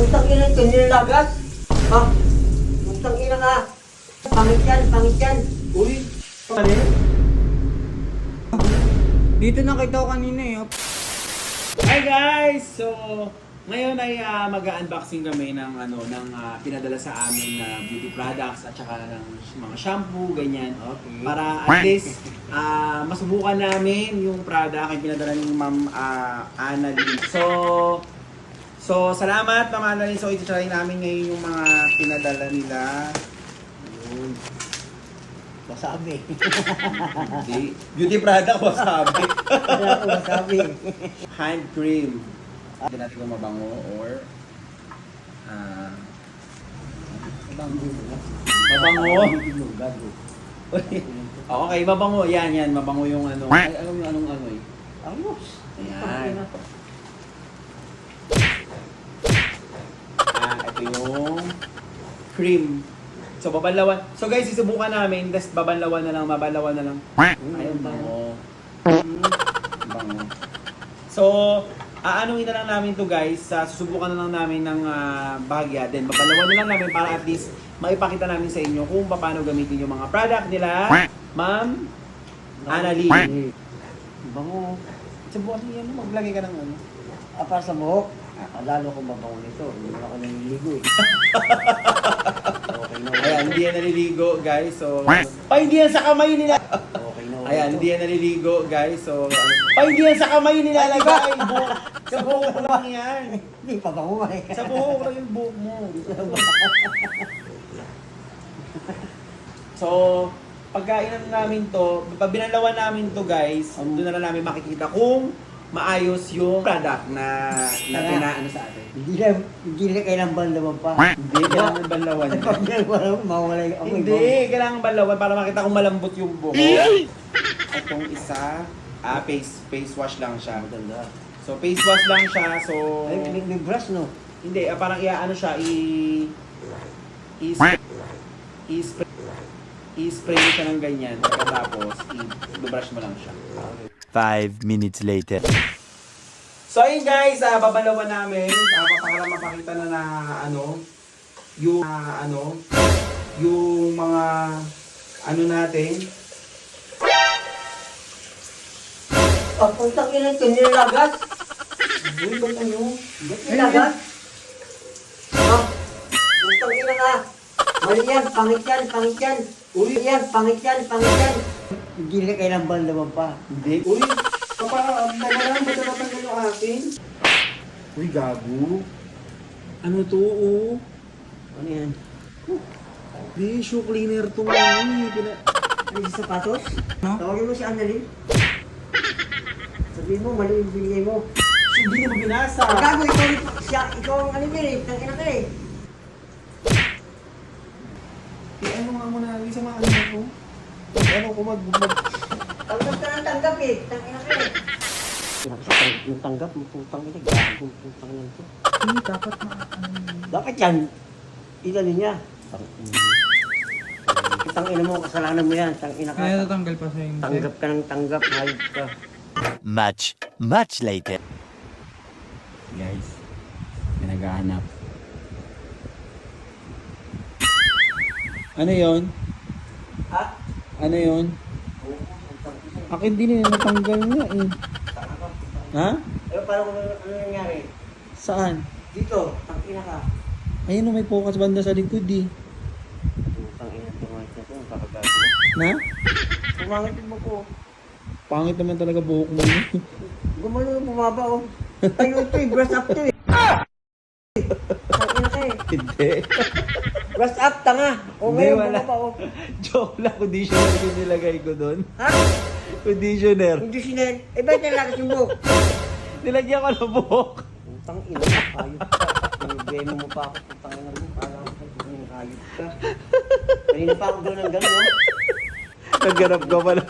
putang ina ito, nilagas. Ha? Putang ina ka. Pangit yan, pangit yan. Uy, pare. Dito nakita ko kanina eh. Hi guys! So, ngayon ay ah, mag-unboxing kami ng ano ng ah, pinadala sa amin na beauty products at saka ng mga shampoo, ganyan. Okay. Para at least ah, masubukan namin yung product yung pinadala ni Ma'am ah, Annalyn. So, so salamat Annalyn. So, iti-try namin ngayon yung mga pinadala nila. Yun. Wasabi. Hindi. Beauty product, wasabi. Wasabi. Hand cream. Hindi natin kung mabango or ah mabango. okay, mabango. Yan, yan. Mabango yung ano. Ay, alam yung anong ano eh. Ayos. Ayan. Ito yung cream. So, babanlawan. So, guys, isubukan namin. Tapos, babanlawan na lang, babanlawan na lang. Ayun, bango. Mm, bango. So, aanuhin na lang namin to guys. Uh, susubukan na lang namin ng ah, bahagya. Then, babalawan na lang namin para at least maipakita namin sa inyo kung paano gamitin yung mga product nila. Ma'am, Annalyn. Bango. Subukan niyo yan. Maglagay ka ng ano. Ah, para sa buhok. Lalo ko mabango nito. Hindi naman ako naliligo eh. okay na. Ayan, hindi yan naliligo guys. So, pa hindi yan sa kamay nila. Okay na. Ayan, hindi yan naliligo guys. So, ano, pa hindi yan sa kamay nilalagay. Buhok. Sa buhok mo lang yan. Hindi pa bango eh. Sa buhok lang yung buhok mo. So, pagkainan namin to, pag binalawan namin to guys, doon na lang namin makikita kung maayos yung product na na Kaya- pinaano sa atin. Hindi na, hindi na kailangan bandaman pa. Hindi, kailangan banlawan. Pag wala, mawala yung amoy. Hindi, kailangan banlawan para makita kung malambot yung buhok. Itong isa, ah, face, face wash lang siya. Maganda. So, face wash lang siya. So, Ay, may, may brush no? hindi, ah, parang iaano siya, i... i i-spray, i-spray mo siya ng ganyan. Pagkatapos, i-brush mo lang siya. Five minutes later. So ayun guys, uh, babalawan namin uh, para mapakita na na ano yung ah, ano yung mga ano natin. Oh, putang ina ito, nilagas. Uy, ba't ano? Ba't nilagas? Mali yan, pangit yan, pangit yan. Uy, yan, pangit yan, pangit yan. Hindi na kailangan bandaman pa. Hindi. Uy, papa, babalaan ba na tayo yung akin? Uy, gago. Ano to, oh? Ano yan? Di, shoe cleaner to. Ano, pina... Ano yung sapatos? No? Tawagin mo si Annalyn. Sabihin mo, mali yung binigay mo. Hindi mo binasa. Gago, ikaw, siya, ikaw ang ano yun eh, tang ina ka eh. Ano nga muna, isa mga ano ko? Ano ko mag... mag... Tanggap ka ng tanggap eh, tang ina ka eh. Yung tanggap, yung putang ina, gago, yung putang ina to. Hindi, dapat na... Bakit yan? Ilanin niya. Tang ina. Mo, kasalanan mo yan, tang ina ka. Kaya natanggal pa sa yung Tanggap ka ng tanggap, hayop ka. Much, much later. Guys, may Ano yon? Ha? Ano yon? Akin din eh, natanggal nga eh. Ha? Pero parang ano, ano nangyari? Saan? Dito, tang ina ka. Ayun may focus banda sa likod eh. Putang ina, pumangit na to, ang kakagago. Na? Pumangit mo ko. Pangit naman talaga buhok mo. Gumano yung bumaba oh. Tayo ito eh, brush up to eh. Tang ina ka eh. Hindi. Brush up, tanga. O Hindi, ngayon wala. bumaba oh. Joke lang, conditioner yung nilagay ko doon. Ha? Conditioner. Hindi sinel. Eh, ba't nalakas yung buhok? Nilagyan ko ng buhok. Putang ina, hayop ka. Pinibemo mo pa ako, putang ina mo. Kala ko, hayop ka. Kanina pa ako gano'n ng gano'n, oh. Nagganap ka pala.